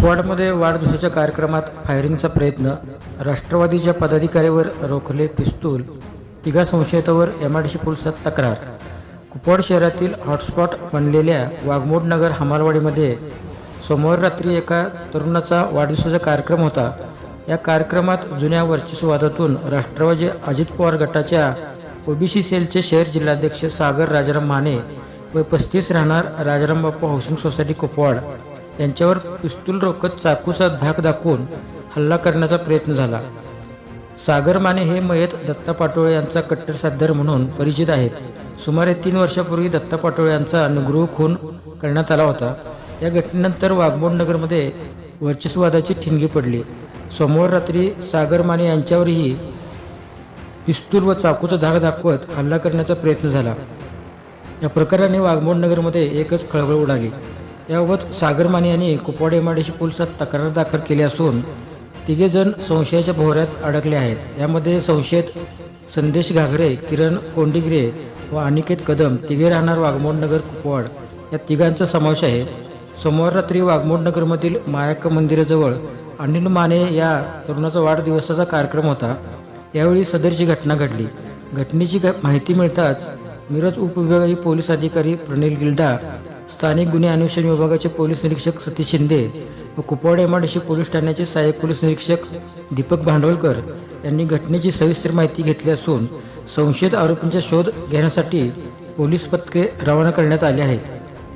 कुपवाडमध्ये वाढदिवसाच्या कार्यक्रमात फायरिंगचा प्रयत्न राष्ट्रवादीच्या पदाधिकाऱ्यावर रोखले पिस्तूल तिघा संशयितावर एम आर डी सी पोलिसात तक्रार. कुपवाड शहरातील हॉटस्पॉट बनलेल्या वाघमोड नगर हमालवाडीमध्ये सोमवार रात्री एका तरुणाचा वाढदिवसाचा कार्यक्रम होता. या कार्यक्रमात जुन्या वर्चस्ववादातून राष्ट्रवादी अजित पवार गटाच्या ओबीसी सेलचे शहर जिल्हाध्यक्ष सागर राजाराम माने व पस्तीस राहणार राजाराम बाप्पा हाऊसिंग सोसायटी कुपवाड यांच्यावर पिस्तूल रोखत चाकूचा धाक दाखवून हल्ला करण्याचा प्रयत्न झाला. सागर माने हे मयत दत्ता पाटोळे यांचा कट्टर साधर म्हणून परिचित आहेत. सुमारे तीन वर्षापूर्वी दत्ता पाटोळे यांचा अनुगृह खून करण्यात आला होता. या घटनेनंतर वाघमोड नगरमध्ये वर्चस्ववादाची ठिणगी पडली. सोमवार रात्री सागर माने यांच्यावरही पिस्तूल व चाकूचा धाक दाखवत हल्ला करण्याचा प्रयत्न झाला. या प्रकाराने वाघमोड नगरमध्ये एकच खळबळ उडाली. याबाबत सागरमाने यांनी कुपवाडेमाडेशी एमआयडीसी पोलिसात तक्रार दाखल केली असून तिघे जण संशयाच्या भोवऱ्यात अडकले आहेत. यामध्ये संशयित संदेश घागरे किरण कोंडिग्रे व अनिकेत कदम तिघे राहणार वाघमोडनगर कुपवाड. या तिघांचा समावेश आहे. सोमवार रात्री वाघमोड नगरमधील मंदिराजवळ अनिल माने या तरुणाचा वाढदिवसाचा कार्यक्रम होता. यावेळी सदरची घटना घडली. घटनेची माहिती मिळताच मिरज उपविभागीय पोलीस अधिकारी प्रणील गिल्डा स्थानिक गुन्हे अन्वेषण विभागाचे पोलीस निरीक्षक सतीश शिंदे व कुपवाड एमआयडीसी पोलीस ठाण्याचे सहाय्यक पोलीस निरीक्षक दीपक भांडवलकर यांनी घटनेची सविस्तर माहिती घेतली असून संशयित आरोपींचा शोध घेण्यासाठी पोलीस पथके रवाना करण्यात आले आहेत.